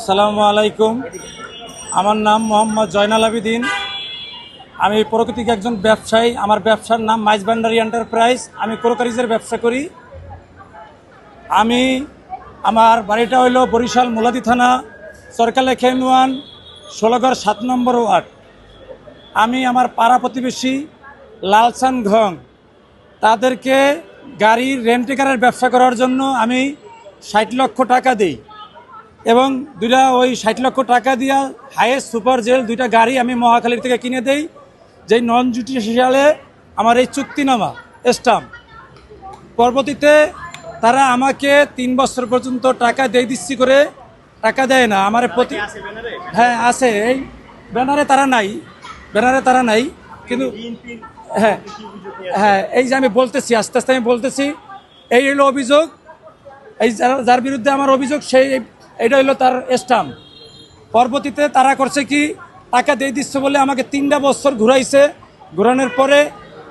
আসসালামু আলাইকুম। আমার নাম মোহাম্মদ জয়নাল আবিদিন। আমি প্রকৃতিক একজন ব্যবসায়ী। আমার ব্যবসার নাম মাইজ ভান্ডারি এন্টারপ্রাইজ। আমি ক্রোকারিজের ব্যবসা করি। আমি আমার বাড়িটা হইল বরিশাল মুলাদি থানা, সরকালে খেনুয়ান ষোলোগড় সাত নম্বর ওয়ার্ড। আমি আমার পাড়া প্রতিবেশী লালসান ঘং। তাদেরকে গাড়ির রেন্টিকারের ব্যবসা করার জন্য আমি ষাট লক্ষ টাকা দিই। এবং দুইটা ওই ষাট লক্ষ টাকা দিয়া হায়েস্ট সুপার জেল দুইটা গাড়ি আমি মহাখালীর থেকে কিনে দেই যেই নন জুডিশিয়ালে আমার এই চুক্তিনামা স্টাম্প পরবর্তীতে তারা আমাকে তিন বছর পর্যন্ত টাকা দিয়ে দিচ্ছি করে টাকা দেয় না আমার প্রতি হ্যাঁ আছে। এই ব্যানারে তারা নাই ব্যানারে তারা নাই কিন্তু হ্যাঁ হ্যাঁ এই যে আমি বলতেছি আস্তে আস্তে আমি বলতেছি এই হলো অভিযোগ এই যার- যার বিরুদ্ধে আমার অভিযোগ সেই এটা হলো তার স্টাম্প পরবর্তীতে তারা করছে কি, টাকা দিয়ে দিচ্ছে বলে আমাকে তিনটা বছর ঘুরাইছে। ঘুরানোর পরে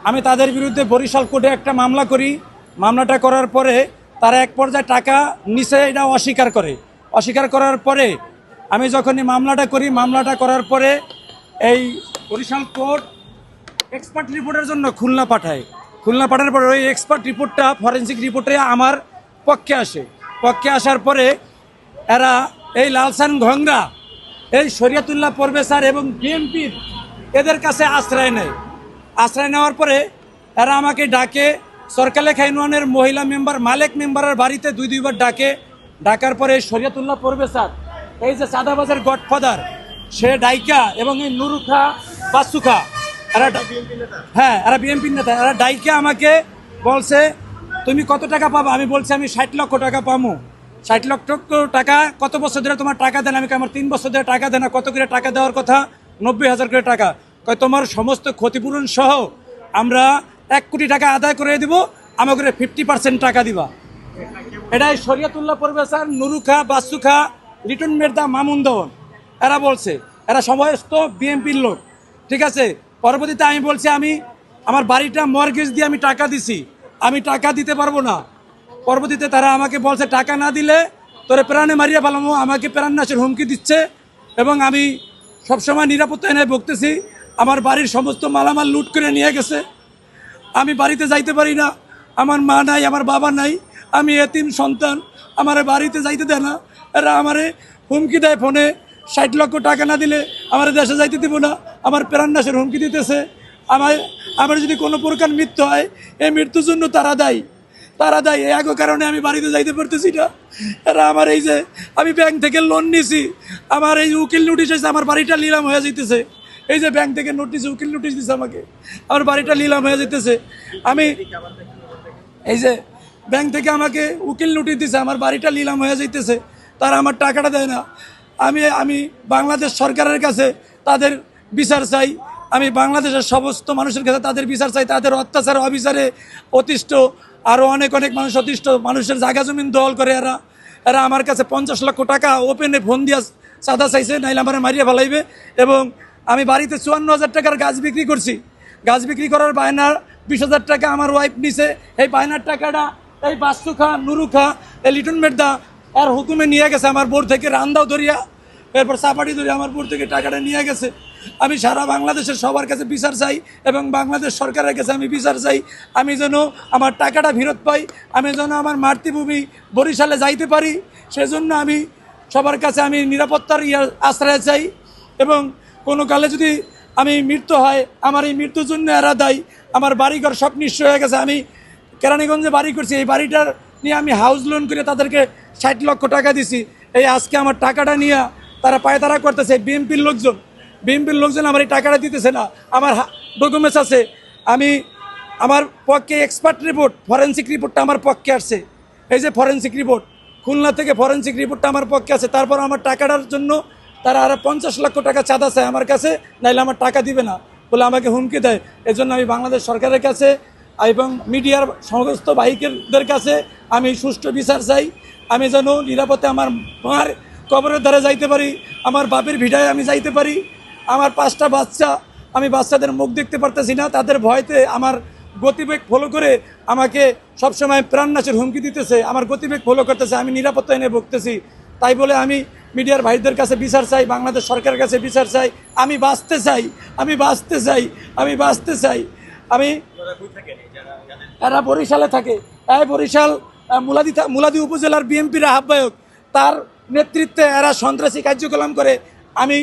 আমি তাদের বিরুদ্ধে বরিশাল কোর্টে একটা মামলা করি। মামলাটা করার পরে তারা এক পর্যায়ে টাকা নিচে এটা অস্বীকার করে। অস্বীকার করার পরে আমি যখনই মামলাটা করি, মামলাটা করার পরে এই বরিশাল কোর্ট এক্সপার্ট রিপোর্টের জন্য খুলনা পাঠায়। খুলনা পাঠানোর পরে ওই এক্সপার্ট রিপোর্টটা ফরেন্সিক রিপোর্টে আমার পক্ষে আসে। পক্ষে আসার পরে এরা এই লালসান ঘংরা, এই শরিয়াতুল্লাহ পরবেসার এবং বিএনপির এদের কাছে আশ্রয় নেয়। আশ্রয় নেওয়ার পরে এরা আমাকে ডাকে, সরকালে খাইনওয়ানের মহিলা মেম্বার, মালেক মেম্বারের বাড়িতে দুই দুইবার ডাকে। ডাকার পরে এই শরিয়াতুল্লাহ পরবেসার এই যে সাদাবাজার গডফাদার, সে ডাইকা এবং এই নুরুখা বাসুখা, এরা হ্যাঁ এরা বিএনপির নেতা, এরা ডাইকে আমাকে বলছে, তুমি কত টাকা পাবা? আমি বলছি, আমি ষাট লক্ষ টাকা পাবো ষাট লক্ষ টাকা, কত বছর ধরে তোমার টাকা দেন? আমি আমার তিন বছর ধরে টাকা দেন কত করে টাকা দেওয়ার কথা? নব্বই হাজার করে টাকা। কয়, তোমার সমস্ত ক্ষতিপূরণ সহ আমরা এক কোটি টাকা আদায় করে দিব, আমাকে ফিফটি পার্সেন্ট টাকা দিবা। এটাই শরিয়াতুল্লাহ পরবেসার নুরুখা, বাসুখা, লিটন মেরদা মামুন দেওয়ান এরা বলছে, এরা সমস্ত বিএনপির লোক। ঠিক আছে? পরবর্তীতে আমি বলছি, আমি, আমার বাড়িটা মর্গেজ দিয়ে আমি টাকা দিছি। আমি টাকা দিতে পারব না। পরবর্তীতে তারা আমাকে বলছে, টাকা না দিলে তোরে প্রাণে মারিয়া পালামো আমাকে প্রাণ নাশের হুমকি দিচ্ছে। এবং আমি সবসময় নিরাপত্তা এনে ভুগতেছি। আমার বাড়ির সমস্ত মালামাল লুট করে নিয়ে গেছে। আমি বাড়িতে যাইতে পারি না। আমার মা নাই, আমার বাবা নাই। আমি এতিম সন্তান। আমার বাড়িতে যাইতে দেয় না। এরা আমারে হুমকি দেয় ফোনে। ষাট লক্ষ টাকা না দিলে আমার দেশে যাইতে দিব না। আমার প্রাণনাশের হুমকি দিতেছে। আমার আমার যদি কোনো প্রকার মৃত্যু হয়, এই মৃত্যুর জন্য তারা দায়ী। তারা দেয় আগো কারণে আমি বাড়িতে যাইতে পারতেছি না। এরা আমার এই যে, আমি ব্যাংক থেকে লোন নিছি, আমার এই উকিল নোটিশ এসে আমার বাড়িটা নিলাম হয়ে যাইতেছে। এই যে ব্যাংক থেকে নোটিশ উকিল নোটিশ দিছে আমাকে। আমার বাড়িটা নিলাম হয়ে যেতেছে আমি এই যে ব্যাংক থেকে আমাকে উকিল নোটিশ দিছে, আমার বাড়িটা নিলাম হয়ে যাইতেছে। তারা আমার টাকাটা দেয় না। আমি আমি বাংলাদেশ সরকারের কাছে তাদের বিচার চাই। আমি বাংলাদেশের সমস্ত মানুষের কাছে তাদের বিচার চাই, তাদের অত্যাচার, অবিচারে অতিষ্ঠ আরও অনেক অনেক মানুষ অতিষ্ঠ মানুষের জায়গা জমিন দল করে এরা। এরা আমার কাছে পঞ্চাশ লক্ষ টাকা ওপেনে ফোন দিয়া সাদা চাইছে, নাইলে আমার মারিয়া ফেলাইবে এবং আমি বাড়িতে চুয়ান্ন হাজার টাকার গাছ বিক্রি করছি। গাছ বিক্রি করার বায়নার বিশ হাজার টাকা আমার ওয়াইফ নিছে। এই বায়নার টাকাটা এই বাস্তু খা, নুরু খা, এই লিটন মেডদা আর হুকুমে নিয়ে গেছে আমার বোর থেকে, রান্দাও ধরিয়া, এরপর চাপাটি ধরিয়া আমার বোর থেকে টাকাটা নিয়ে গেছে। আমি সারা বাংলাদেশের সবার কাছে বিচার চাই এবং বাংলাদেশ সরকারের কাছে আমি বিচার চাই। আমি যেন আমার টাকাটা ফেরত পাই, আমি যেন আমার মাতৃভূমি বরিশালে যাইতে পারি, সেজন্য আমি সবার কাছে আমি নিরাপত্তার ইয়া আশ্রয় চাই এবং কোনো কালে যদি আমি মৃত্যু হয়, আমার এই মৃত্যুর জন্য এরা দায়ী, আমার বাড়িঘর সব নিশ্চয় হয়ে গেছে। আমি কেরানীগঞ্জে বাড়ি করছি, এই বাড়িটার নিয়ে আমি হাউস লোন করে তাদেরকে ষাট লক্ষ টাকা দিছি। এই আজকে আমার টাকাটা নিয়ে তারা পায়তারা করতেছে বিএমপির লোকজন। বিএনপির লোকজন আমার এই টাকাটা দিতেছে না। আমার ডকুমেন্টস আছে। আমি আমার পক্ষে এক্সপার্ট রিপোর্ট ফরেন্সিক রিপোর্টটা আমার পক্ষে আসছে। এই যে ফরেন্সিক রিপোর্ট খুলনা থেকে ফরেন্সিক রিপোর্টটা আমার পক্ষে আছে। তারপর আমার টাকাটার জন্য তারা আরও পঞ্চাশ লক্ষ টাকা চাঁদা চায় আমার কাছে, নাইলে আমার টাকা দিবে না বলে আমাকে হুমকি দেয়। এজন্য আমি বাংলাদেশ সরকারের কাছে এবং মিডিয়ার সমস্ত বাইকেরদের কাছে আমি সুষ্ঠু বিচার চাই। আমি যেন নিরাপদে আমার মার কবরের দ্বারা যাইতে পারি, আমার বাপের ভিড়ায় আমি যাইতে পারি। আমার পাঁচটা বাচ্চা, আমি বাচ্চাদের মুখ দেখতে পারতেছি না, তাদের ভয়তে আমার গতিবেগ ফলো করে আমাকে সবসময় প্রাণনাশের হুমকি দিতেছে, আমার গতিবেগ ফলো করতেছে, আমি নিরাপত্তা এনে ভুগতেছি। তাই বলে আমি মিডিয়ার ভাইদের কাছে বিচার চাই, বাংলাদেশ সরকারের কাছে বিচার চাই, আমি বাঁচতে চাই, আমি বাঁচতে চাই, আমি বাঁচতে চাই। আমি এরা বরিশালে থাকে। এই বরিশাল মুলাদি মুলাদি উপজেলার বিএনপির আহ্বায়ক, তার নেতৃত্বে এরা সন্ত্রাসী কার্যক্রম করে। আমি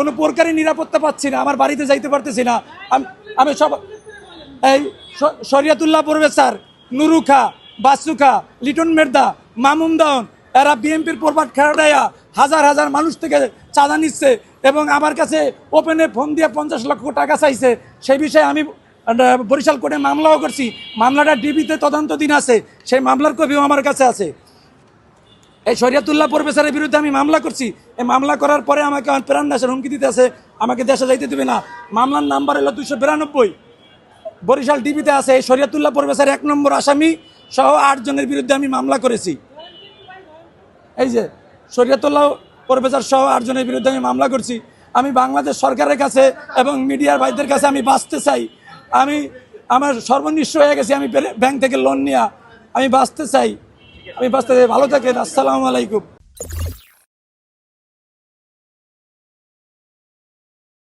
কোনো প্রকারই নিরাপত্তা পাচ্ছি না, আমার বাড়িতে যাইতে পারতেছি না। আমি সব এই শরিয়াতুল্লাহ প্রফেসর নুরু খা বাসু খা লিটন মের্দা, মামুন দাওন, এরা বিএনপির প্রভাব খেলাটাইয়া হাজার হাজার মানুষ থেকে চাঁদা নিচ্ছে এবং আমার কাছে ওপেনে ফোন দিয়ে পঞ্চাশ লক্ষ টাকা চাইছে। সেই বিষয়ে আমি বরিশাল কোর্টে মামলাও করছি। মামলাটা ডিবিতে তদন্তদিন আছে। সেই মামলার কপিও আমার কাছে আছে। এই শরিয়াতুল্লাহ প্রফেসরের বিরুদ্ধে আমি মামলা করছি। এই মামলা করার পরে আমাকে প্রাণ নাশের হুমকি দিতে আছে। আমাকে দেশে যাইতে দেবে না। মামলার নাম্বার হলো দুশো বিরানব্বই। বরিশাল ডিবিতে আছে। এই শরিয়াতুল্লাহ প্রফেসর এক নম্বর আসামি সহ আটজনের বিরুদ্ধে আমি মামলা করেছি। এই যে শরিয়াতুল্লাহ প্রফেসর সহ আটজনের বিরুদ্ধে আমি মামলা করছি। আমি বাংলাদেশ সরকারের কাছে এবং মিডিয়ার ভাইদের কাছে আমি বাঁচতে চাই। আমি আমার সর্বনিঃস্ব হয়ে গেছি। আমি ব্যাংক- থেকে লোন নিয়ে। আমি বাঁচতে চাই। আমি বাঁচতে ভালো থাকেন আসসালামু আলাইকুম।